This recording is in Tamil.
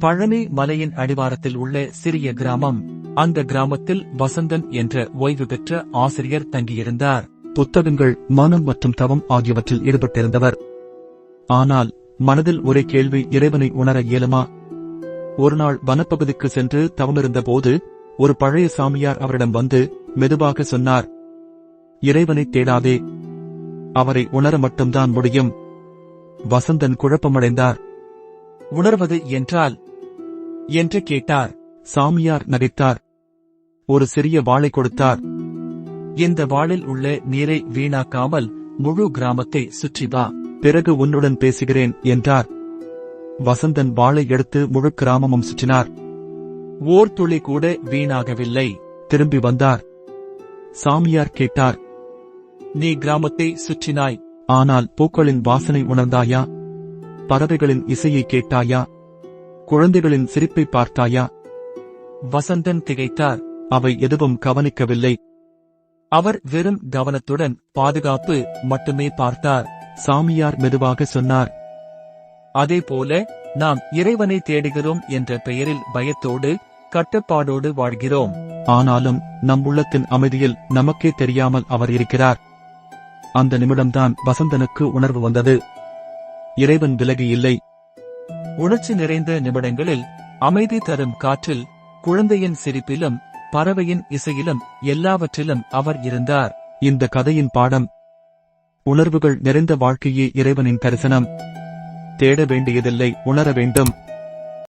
பழனி மலையின் அடிவாரத்தில் உள்ள சிறிய கிராமம். அந்த கிராமத்தில் வசந்தன் என்ற ஓய்வு பெற்ற ஆசிரியர் தங்கியிருந்தார். புத்தகங்கள் மனம் மற்றும் தவம் ஆகியவற்றில் ஈடுபட்டிருந்தவர். ஆனால் மனதில் ஒரே கேள்வி இறைவனை உணர இயலுமா? ஒருநாள் வனப்பகுதிக்கு சென்று தவமிருந்த போது ஒரு பழைய சாமியார் அவரிடம் வந்து மெதுவாக சொன்னார் இறைவனை தேடாதே. அவரை உணர மட்டும்தான் முடியும். வசந்தன் குழப்பமடைந்தார். உணர்வது என்றால் என்று கேட்டார். சாமியார் நகைத்தார். ஒரு சிறிய வாளை கொடுத்தார். இந்த வாளில் உள்ள நீரை வீணாக்காமல் முழு கிராமத்தை சுற்றி வா. பிறகு உன்னுடன் பேசுகிறேன் என்றார். வசந்தன் வாளை எடுத்து முழு கிராமமும் சுற்றினார். ஓர் துளி கூட வீணாகவில்லை. திரும்பி வந்தார். சாமியார் கேட்டார். நீ கிராமத்தை சுற்றினாய். ஆனால் பூக்களின் வாசனை உணர்ந்தாயா? பறவைகளின் இசையை கேட்டாயா? குழந்தைகளின் சிரிப்பை பார்த்தாயா? வசந்தன் திகைத்தார். அவை எதுவும் கவனிக்கவில்லை. அவர் வெறும் கவனத்துடன் பாதுகாப்பு மட்டுமே பார்த்தார். சாமியார் மெதுவாக சொன்னார். அதேபோல நாம் இறைவனை தேடுகிறோம் என்ற பெயரில் பயத்தோடு கட்டுப்பாடோடு வாழ்கிறோம். ஆனாலும் நம் உள்ளத்தின் அமைதியில் நமக்கே தெரியாமல் அவர் இருக்கிறார். அந்த நிமிடம்தான் வசந்தனுக்கு உணர்வு வந்தது. இறைவன் விலகி இல்லை. உணர்ச்சி நிறைந்த நிமிடங்களில் அமைதி தரும் காற்றில் குழந்தையின் சிரிப்பிலும் பறவையின் இசையிலும் எல்லாவற்றிலும் அவர் இருந்தார். இந்த கதையின் பாடம் உணர்வுகள் நிறைந்த வாழ்க்கையே இறைவனின் தரிசனம். தேட வேண்டியதில்லை உணர வேண்டும்.